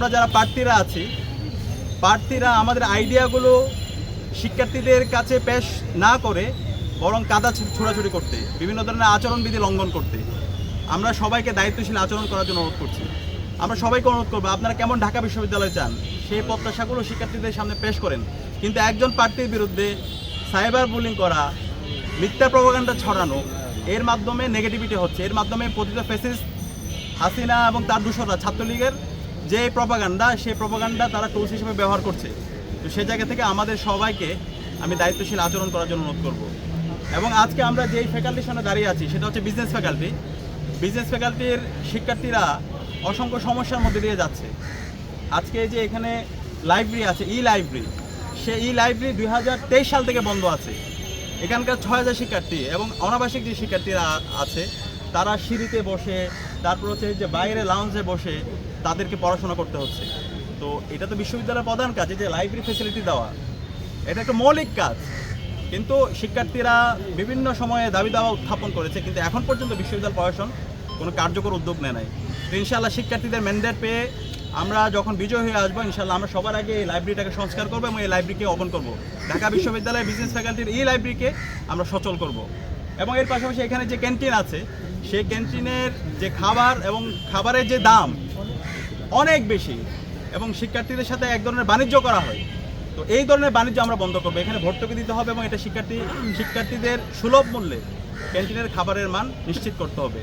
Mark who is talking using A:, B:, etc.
A: আমরা যারা প্রার্থীরা আছি, প্রার্থীরা আমাদের আইডিয়াগুলো শিক্ষার্থীদের কাছে পেশ না করে বরং কাদা ছোড়াছুড়ি করতে, বিভিন্ন ধরনের আচরণবিধি লঙ্ঘন করতে, আমরা সবাইকে দায়িত্বশীল আচরণ করার জন্য অনুরোধ করছি। আমরা সবাইকে অনুরোধ করব, আপনারা কেমন ঢাকা বিশ্ববিদ্যালয় চান সেই প্রত্যাশাগুলো শিক্ষার্থীদের সামনে পেশ করেন। কিন্তু একজন প্রার্থীর বিরুদ্ধে সাইবার বুলিং করা, মিথ্যা প্রভাকাণ্ডা ছড়ানো, এর মাধ্যমে নেগেটিভিটি হচ্ছে, এর মাধ্যমে প্রতিটা ফেসিস হাসিনা এবং তার দূষররা ছাত্রলীগের যে প্রপাগান্ডা সেই প্রপাগান্ডা তারা টুলস হিসেবে ব্যবহার করছে। তো সে জায়গা থেকে আমাদের সবাইকে আমি দায়িত্বশীল আচরণ করার জন্য অনুরোধ করব। এবং আজকে আমরা যেই ফ্যাকাল্টির সামনে দাঁড়িয়ে আছি, সেটা হচ্ছে বিজনেস ফ্যাকাল্টি বিজনেস ফ্যাকাল্টির শিক্ষার্থীরা অসংখ্য সমস্যার মধ্যে দিয়ে যাচ্ছে। আজকে যে এখানে লাইব্রেরি আছে ই লাইব্রেরি সে ই লাইব্রেরি দুই হাজার তেইশ সাল থেকে বন্ধ আছে। এখানকার ছয় হাজার শিক্ষার্থী এবং অনাবাসিক যে শিক্ষার্থীরা আছে, তারা সিঁড়িতে বসে, তারপর হচ্ছে যে বাইরে লাউঞ্জে বসে তাদেরকে পড়াশোনা করতে হচ্ছে। তো এটা তো বিশ্ববিদ্যালয়ের প্রধান কাজ যে লাইব্রেরি ফেসিলিটি দেওয়া। এটা একটা মৌলিক কাজ। কিন্তু শিক্ষার্থীরা বিভিন্ন সময়ে দাবি দাওয়া উত্থাপন করেছে, কিন্তু এখন পর্যন্ত বিশ্ববিদ্যালয় প্রশাসন কোনো কার্যকর উদ্যোগ নেয় নাই। তো ইনশাআল্লাহ শিক্ষার্থীদের ম্যান্ডেট পেয়ে আমরা যখন বিজয় হয়ে আসব ইনশাল্লাহ আমরা সবার আগে এই লাইব্রেরিটাকে সংস্কার করব এবং এই লাইব্রেরিকে ওপেন করব। ঢাকা বিশ্ববিদ্যালয়ের বিজনেস ফ্যাকাল্টির এই লাইব্রেরিকে আমরা সচল করব। এবং এর পাশাপাশি এখানে যে ক্যান্টিন আছে, সেই ক্যান্টিনের যে খাবার এবং খাবারের যে দাম অনেক বেশি এবং শিক্ষার্থীদের সাথে এক ধরনের বাণিজ্য করা হয়। তো এই ধরনের বাণিজ্য আমরা বন্ধ করব। এখানে ভর্তুকি দিতে হবে এবং এটা শিক্ষার্থী শিক্ষার্থীদের সুলভ মূল্যে ক্যান্টিনের খাবারের মান নিশ্চিত করতে হবে।